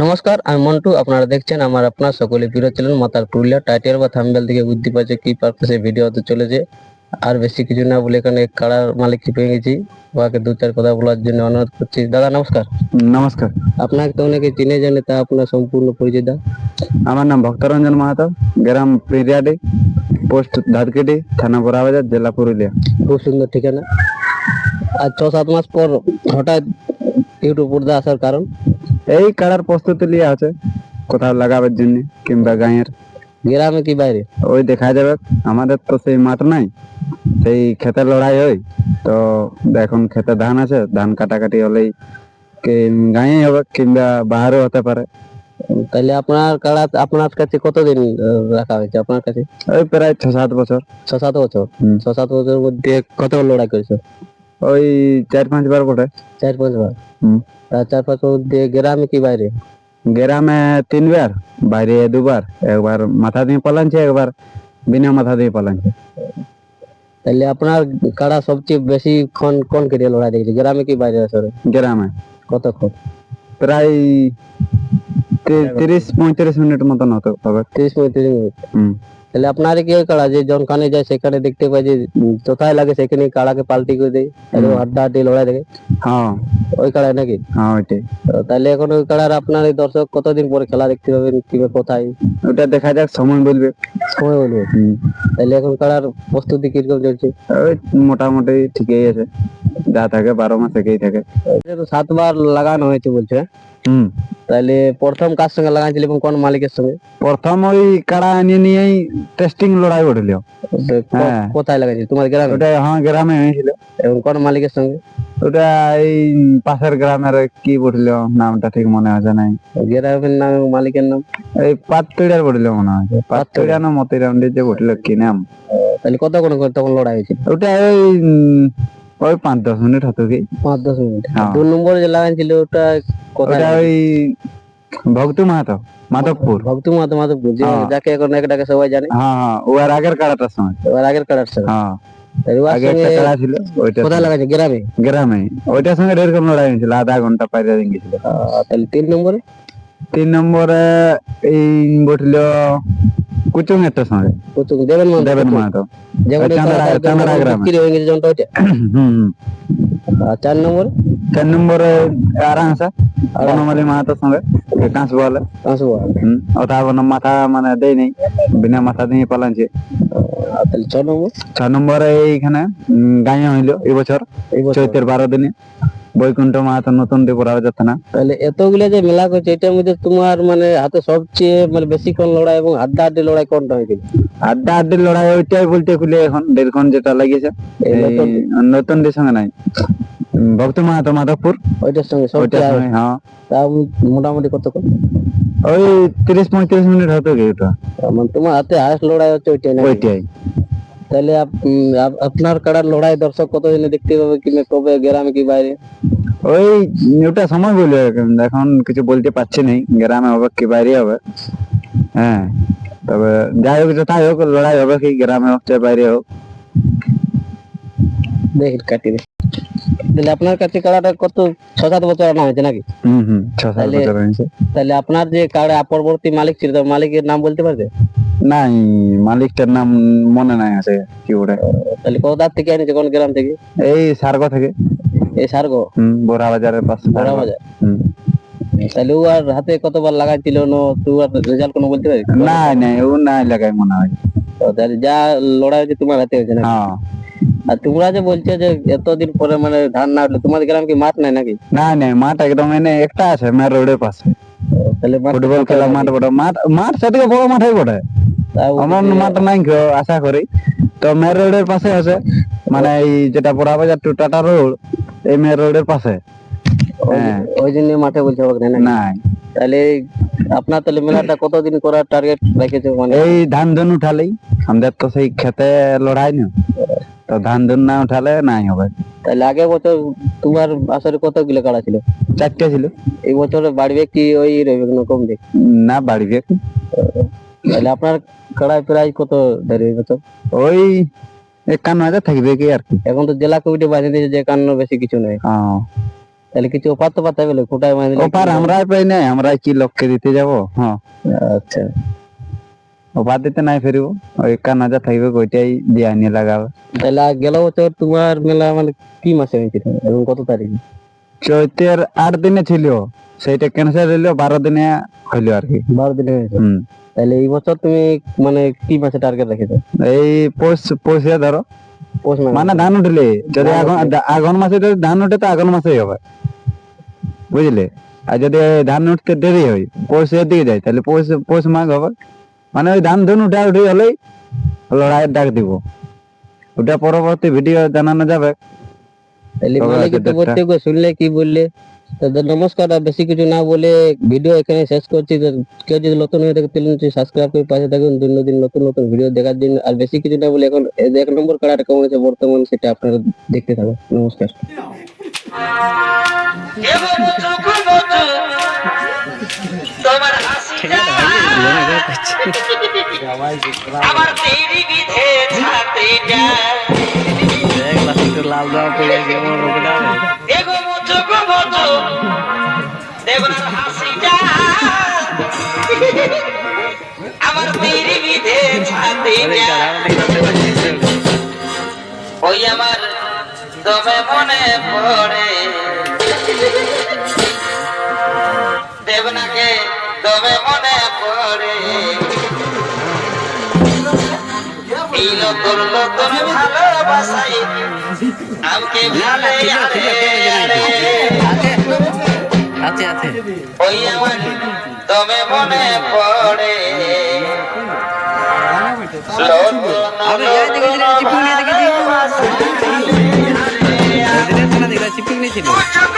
নমস্কার আমি মন্টু। আপনারা দেখছেন আমার আপনার সকলে প্রিয় চ্যানেল মাতার পুরুলিয়া। টাইটেল বা থাম্বেল থেকে বুঝতে পারছে কি পারপাসে ভিডিও হতে চলেছে। আর বেশি কিছু না বলে এখানে কাড়ার মালিককে পেয়ে গেছি। ওকে দু চার কথা বলার জন্য অনুরোধ করছি। দাদা নমস্কার। নমস্কার। আপনাকে তো অনেকে চিনে জানে তা আপনার সম্পূর্ণ পরিচয় দাও। আমার নাম ভক্তরঞ্জন মাহাতো গ্রাম পিরিয়াডি পোস্ট ধাদকেটি থানা বড়াবাজার জেলা পুরুলিয়া। খুব সুন্দর ঠিকানা। আর ছ সাত মাস পর হঠাৎ ইউটিউব পর্দা আসার কারণ? এই কাড়ার প্রস্তুতি লিয়ে আছে। কোথাও লাগাবার জন্য কিংবা গাঁয়ের। গ্রামে কি বাইরে? ওই দেখা যাবে। আমাদের তো সেই মাঠ নাই। সেই খেতে লড়াই হয়। তো এখন খেতে ধান আছে। ধান কাটাকাটি হলেই গাঁয়ে হবে কিংবা বাহারেও হতে পারে। তাহলে আপনার কাড়া আপনার কাছে কতদিন রাখা হয়েছে আপনার কাছে? ওই প্রায় ছ সাত বছর। ছ সাত বছর। ছ সাত বছরের মধ্যে কত লড়াই করেছ? ওই চার পাঁচ বার বটে। চার পাঁচ বার? হুম। আর চার পাঁচ বার মধ্যে গ্রামে কি বাইরে? গ্রামে তিনবার বাইরে দুবার একবার মাথা দিয়ে পালানছে একবার বিনা মাথা দিয়ে পালানছে। তাহলে আপনার কাড়া সবচেয়ে বেশি ক্ষণ কোন কেটে লড়াই দেখেছে? গ্রামে কি বাইরে আসরে গ্রামে। কতক্ষণ? প্রায় তিরিশ পঁয়ত্রিশ মিনিট মতন হতো হবে। তিরিশ পঁয়ত্রিশ মিনিট। তাহলে আপনার কি কাড়া? যে জনখানে যায় সেখানে দেখতে পাই যে কোথায় লাগে সেখানে কাড়াকে পাল্টি করে দেয় একদম হাড্ডা হাড্ডি লড়াই দেখে হ্যাঁ। ওই কাড়ায় নাকি? হ্যাঁ ওইটাই। তাহলে এখন ওই কাড়ার আপনার এই দর্শক কতদিন পরে খেলা দেখতে পাবেন কীভাবে কোথায়? ওটা দেখা যাক সময় বলবে। সময় বলবে। তাহলে এখন কাড়ার প্রস্তুতি কীরকম চলছে? ওই মোটামুটি ঠিকই আছে। যা থাকে বারো মাস থেকেই থাকে। সাতবার লাগানো হয়েছে বলছে? হুম। তাহলে প্রথম কার সঙ্গে লাগাইছিল এবং কোন মালিকের সঙ্গে? প্রথম ওই কাড়া নিয়ে নিয়েই টেস্টিং লড়াই উঠল হ্যাঁ। কোথায় লাগাইছিল? তোমার গ্রামে? ওটা হ্যাঁ গ্রামে হয়েছিল। এবং কোন মালিকের সঙ্গে? ওটা এই পাশের গ্রামের কি বলছিল নামটা ঠিক মনে আছে নাই। গ্রামের নাম মালিকের নাম? এই পাততৈড়ার বলছিল মনে হয়। পাততৈড়া না মতিরামদের যে বলছিল কি নাম? তাহলে কত কোন তখন লড়াই হয়েছিল? ওটা ওই ওই পাঁচ দশ মিনিট হতো কি? পাঁচ দশ মিনিট। হ্যাঁ। দু নম্বরে যে লাগাইছিল ওটা কোথায় ওটা ওই ভক্ত মাহাতো মাধবপুর। ভক্তি মাধব মাধবপুর যে হ্যাঁ। যাকে এখন এক ডাকে সবাই জানে। হ্যাঁ হ্যাঁ ও আর আগের কাড়াটার সময়। এবার আগের কাড়ার সঙ্গে হ্যাঁ ওর গ্রামে? গ্রামে। ওইটার সঙ্গে এরকম লড়াই হয়েছিল আধা ঘণ্টা পাইরে গেছিল। তাহলে তিন নম্বরে? তিন নম্বরে এই বসল কুচুং একটা সঙ্গে। প্রথম দেবেন মাধব দেবেন মাহাতো। চাঁদড়া গ্রামে। বিক্রি হয়ে গেছে যন্ত্র ওইটা হুম চার নম্বরে? চার নম্বরে আরামসা বনমালী মাহাতোর সঙ্গে। কাঁচ বলে বার। হুম ওটা কোনো মাথা মানে দেয় নেই বিনা মাথা দিয়ে পালানছে তাহলে ছ নম্বর? ছ নম্বরে এইখানে গাঁয়ে হইল এই বছর। এই বছর। চৈতের বারো দিনে। বৈকুণ্ঠ মাহাতো নতুন ত্রিপুরা যাচ্ছে না। তাহলে এতগুলো যে মেলা করছে এটার মধ্যে তোমার মানে হাতে সবচেয়ে মানে বেশিক্ষণ লড়াই এবং হাড্ডা হাড্ডি লড়াই কোনটা হয়েছিল আড্ডা আড্ডির লড়াই ওইটাই বলতে খুলে এখন দেড়ক্ষণ যেটা লাগিয়েছে। নতুন দের সঙ্গে নাই। ভক্ত মাহাতো মাধবপুর। ওইটার সঙ্গে ওইটার সঙ্গে হ্যাঁ। তাও মোটামুটি কতক্ষণ ওই তিরিশ পঁয়ত্রিশ মিনিট হতো কি ওটা। মানে তোমার হাতে হায়েস্ট লড়াই হচ্ছে ওইটাই ওইটাই। তাহলে আপ- উম, আপ- আপনার কাড়ার লড়াই দর্শক কতদিনে দেখতে পাবে কি কবে গ্রামে কি বাইরে ওই ওটা সময় বলবে এখন কিছু বলতে পারছি নাই গ্রামে হবে কি বাইরে হবে হ্যাঁ তবে যাই হোক তাই হোক লড়াই হবে কি গ্রামে হোক চাই বাইরে হোক দেখি কাটি দে তাহলে আপনার কাছে কাড়াটা কত? ছ সাত বছর আনা হয়েছে নাকি? হুম হুম ছ সাত তাহলে- বছর হয়েছে। তাহলে আপনার যে কাড়া পরবর্তী মালিক ছিল তার মালিকের নাম বলতে পারবে? নাই মালিকটার নাম মনে নাই আছে কি ওটা তাহলে কোথার থেকে এনেছে? কোন গ্রাম থেকে? এই সার্গ থেকে। এই সারগো? হুম বোরা বাজারের পাশে সার্গ। বাজার হুম। তাহলে ও আর হাতে কতবার লাগাইছিল না তুই আর রেজাল্ট কোনো বলতে পারবি? নাই নাই ও নাই লাগাই মনে হয়। তাহলে যা লড়াই হয়েছে তোমার হাতে হয়েছে না হ্যাঁ। আর তোমরা যে বলছো যে এতদিন পরে মানে ধান না উঠলে তোমাদের গ্রাম কি মাঠ নাই নাকি? নাই নাই মাঠ একদম এনে একটা আছে মেন রোডের পাশে। তাহলে ফুটবল খেলা মাঠ বড় মাঠ মাঠ সেদিকে বড় মাঠই বটে। আমার মাঠ নাই আশা করি। তো মেন রোডের পাশে আছে। মানে এই যেটা বড়া বাজার টু টাটা রোড এই মেন রোডের পাশে। হ্যাঁ। ওই জন্য মাঠে বলছে না নাই। তাহলে আপনার তাহলে মেলাটা কতদিন করার টার্গেট রেখেছে মানে? এই ধান ধন উঠালেই আমাদের তো সেই খেতে লড়াই না তো ধান ধন না উঠালে নাই হবে। তাহলে আগের বছর তোমার আসলে কত কিলো কাড়া ছিল? চারটে ছিল। এই বছরে বাড়বে কি ওই রইবে না কমবে না বাড়বে। তাহলে আপনার কাড়ায় প্রায় কত ধরে বছর? ওই একান্ন হাজার থাকবে কি আর কি। এখন তো জেলা কমিটি বাঁধিয়ে দিয়েছে যে একান্ন বেশি কিছু হ্যাঁ তাহলে কিছু অফার তো পাতে বলে কোটায় মানে অফার আমরা পাই নাই আমরা কি লোককে দিতে যাব? হ্যাঁ আচ্ছা। অফার দিতে নাই ফেরিব ওই কানাজা থাকবে ওইটাই দিয়ে আনিয়ে লাগাবে। তাহলে গেল বছর তোমার মেলা মানে কি মাসে হয়েছিল এবং কত তারিখ চৈতের আট দিনে ছিল সেইটা ক্যান্সেল হইল বারো দিনে হইল আর কি। বারো দিনে তাহলে এই বছর তুমি মানে কি মাসে টার্গেট রেখেছো এই পৌষ পৌষে ধরো মানে ধান উঠলে। যদি আগুন আগুন মাসে যদি ধান উঠে তো আগুন মাসেই হবে। বুঝলে আর যদি ধান উঠতে দেরি হয় পৌষের দিকে যায় তাহলে পৌষ পৌষ মাঘ হবে। মানে ওই ধান ধুন উঠা উঠি হলেই লড়াইয়ের ডাক দিব। ওটা পরবর্তী ভিডিও জানানো যাবে। শুনলে কি বললে? তাদের নমস্কার আর বেশি কিছু না বলে ভিডিও এখানে শেষ করছি। কেউ যদি নতুন হয়ে থাকে তাহলে সাবস্ক্রাইব করে পাশে থাকুন। দিন দিন নতুন নতুন ভিডিও দেখার জন্য। আর বেশি কিছু না বলে এখন এক নম্বর কাড়াটা কেমন আছে বর্তমান সেটা আপনারা দেখতে থাকুন। নমস্কার। তোমার গো মুচু, তোমার হাসিটা। আমার তেরি বিধে ছাতিটা ওই আমার তবে মনে পড়ে। দেবনাকে তবে মনে পড়ে এই নতুন নতুন ভালোবাসাই আমাকে ভালো ওই আমার তবে মনে পড়ে নতুন ভালোবাসাই